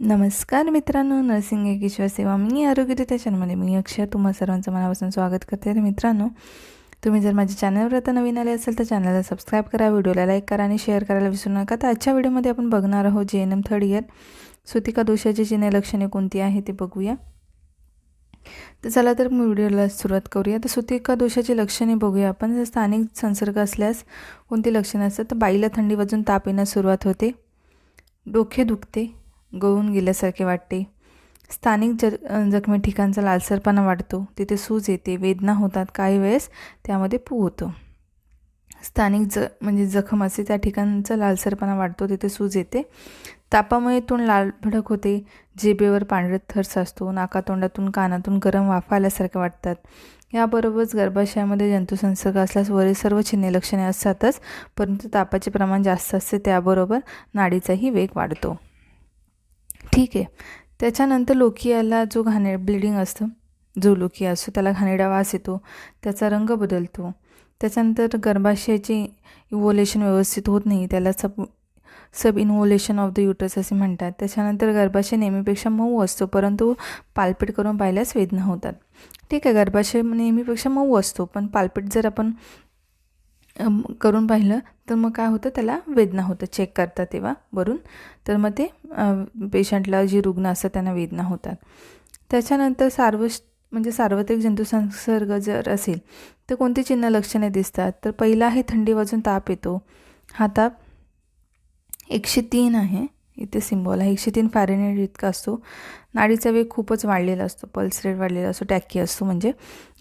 नमस्कार मित्रांनो नर्सिंग एकेश्वर सेवा. मी आरोग्य चॅनलमध्ये मी अक्षय तुम्हा सर्वांचं मनापासून स्वागत करते. तर मित्रांनो तुम्ही जर माझ्या चॅनलवर आता नवीन आले असेल तर चॅनलला सबस्क्राईब करा व्हिडिओला लाईक करा आणि शेअर करायला विसरू नका. तर आजच्या व्हिडिओमध्ये आपण बघणार आहोत G N M third year सुतिका दोषाची चिन्ह लक्षणे कोणती आहे ते बघूया. तर चला तर मी व्हिडिओला सुरुवात करूया. तर सुतिका दोषाची लक्षणे बघूया आपण. जर स्थानिक संसर्ग असल्यास कोणती लक्षणे असतात? तर बाईला थंडी वाजून ताप येण्यास सुरुवात होते. डोके दुखते. गळून गेल्यासारखे वाटते. स्थानिक ज जखमी ठिकाणचा लालसरपणा वाढतो. तिथे सूज येते वेदना होतात काही वेळेस त्यामध्ये पू होतो. स्थानिक ज म्हणजे जखम असते त्या ठिकाणचा लालसरपणा वाढतो तिथे सूज येते. तापामुळे तोंड लाल भडक होते. जिभेवर पांढरे थर साचतो नाकातोंडातून कानातून गरम वाफा आल्यासारखे वाटतात. याबरोबरच गर्भाशयामध्ये जंतुसंसर्ग असल्यास वरील सर्व चिन्हे लक्षणे असतातच परंतु तापाचे प्रमाण जास्त असते त्याबरोबर नाडीचाही वेग वाढतो. ठीक आहे. त्याच्यानंतर लोकियाला जो घाणे ब्लिडिंग असतं जो लोकिया असतो त्याला घाणेरडा वास येतो त्याचा रंग बदलतो. त्याच्यानंतर गर्भाशयाचे इव्होलेशन व्यवस्थित होत नाही त्याला सब सब इन्व्होलेशन ऑफ द युटर्स असे म्हणतात. त्याच्यानंतर गर्भाशय नेहमीपेक्षा मऊ असतो परंतु पालपीट करून पाहिल्यास वेदना होतात. ठीक आहे गर्भाशय नेहमीपेक्षा मऊ असतो पण पालपीट जर आपण करून पाहिलं तर मग काय होतं त्याला वेदना होतं चेक करतात तेव्हा वरून. तर मग ते पेशंटला जी रुग्ण असतात त्यांना वेदना होतात. त्याच्यानंतर सार्वश म्हणजे सार्वत्रिक जंतुसंसर्ग जर असेल तर कोणती चिन्ह लक्षणे दिसतात? तर पहिला आहे थंडी वाजून ताप येतो. हा ताप एकशे तीन आहे. इथे सिम्बॉल आहे. एकशे तीन फॅरेनेट इतका असतो. नाडीचा वेग खूपच वाढलेला असतो. पल्स रेट वाढलेला असतो. टॅकी असतो म्हणजे.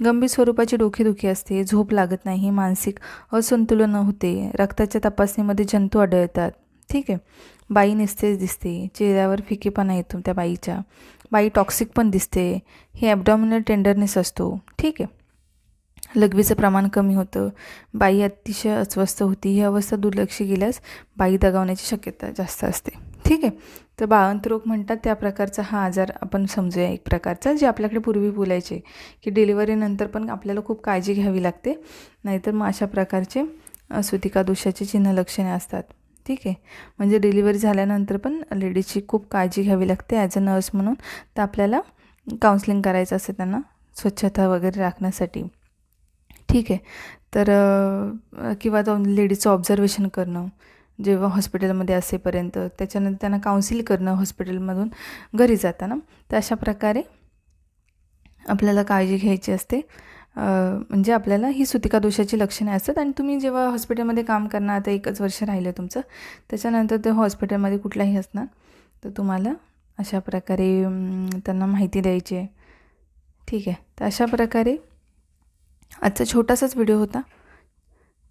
गंभीर स्वरूपाची डोकेदुखी असते. झोप लागत नाही. मानसिक असंतुलन होते. रक्ताच्या तपासणीमध्ये जंतू आढळतात. ठीक आहे. बाई निस्तेज दिसते. चेहऱ्यावर फिकेपणा येतो त्या बाईच्या. बाई टॉक्सिक पण दिसते. हे ॲबडॉमिनल टेंडरनेस असतो. ठीक आहे. लघवीचं प्रमाण कमी होतं. बाई अतिशय अस्वस्थ होती. ही अवस्था दुर्लक्ष केल्यास बाई दगावण्याची शक्यता जास्त असते. ठीक आहे. तर बाळंत रोग म्हणतात त्या प्रकारचा हा आजार आपण समजूया एक प्रकारचा जे आपल्याकडे पूर्वी बोलायचे की डिलिव्हरीनंतर पण आपल्याला खूप काळजी घ्यावी लागते. नाहीतर मग अशा प्रकारचे सुतिका दोषाचे चिन्ह लक्षणे असतात. ठीक आहे. म्हणजे डिलिव्हरी झाल्यानंतर पण लेडीजची खूप काळजी घ्यावी लागते ॲज अ नर्स म्हणून. तर आपल्याला काउन्सलिंग करायचं असते त्यांना स्वच्छता वगैरे राखण्यासाठी. ठीक आहे. तर किंवा तो लेडीजचं ऑब्झर्वेशन करणं जेव्हा हॉस्पिटलमध्ये असेपर्यंत त्याच्यानंतर त्यांना काउन्सिल करणं हॉस्पिटलमधून घरी जाताना तर अशा प्रकारे आपल्याला काळजी घ्यायची असते. म्हणजे आपल्याला ही सुतिका दोषाची लक्षणे असतात आणि तुम्ही जेव्हा हॉस्पिटलमध्ये काम करणार आता एकच वर्ष राहिलं तुमचं त्याच्यानंतर ते हॉस्पिटलमध्ये कुठलाही असणार तर तुम्हाला अशा प्रकारे त्यांना माहिती द्यायची आहे. ठीक आहे. तर अशा प्रकारे आजचा छोटासाच व्हिडिओ होता.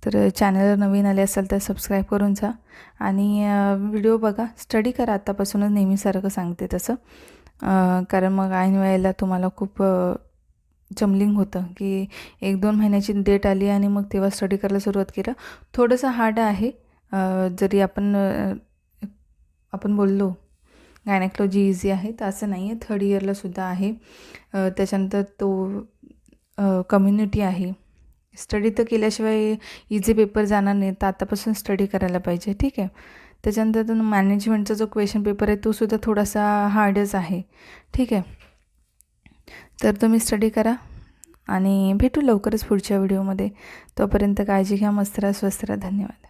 तर चॅनलवर नवीन आले असाल तर सबस्क्राईब करून जा. आणि व्हिडिओ बघा. स्टडी करा आत्तापासूनच नेहमीसारखं सांगते तसं. कारण मग ऐन वेळेला तुम्हाला खूप जमलिंग होतं की एक दोन महिन्याची डेट आली आणि मग तेव्हा स्टडी करायला सुरुवात केलं. थोडंसं हार्ड आहे. जरी आपण आपण बोललो गायनॅक्लॉजी इझी आहे तर असं नाही आहे थर्ड इयरलासुद्धा आहे. त्याच्यानंतर तो कम्युनिटी आहे. स्टडी तर केल्याशिवाय इझी पेपर जाणार नाही. तर आतापासून स्टडी करायला पाहिजे. ठीक आहे? त्याच्यानंतर मॅनेजमेंटचा जो क्वेश्चन पेपर आहे तो सुद्धा थोडासा हार्डच आहे. ठीक आहे? तर तुम्ही स्टडी करा आणि भेटू लवकरच पुढच्या व्हिडिओमध्ये तोपर्यंत काळजी घ्या. मस्त राहा स्वस्त राहा. धन्यवाद.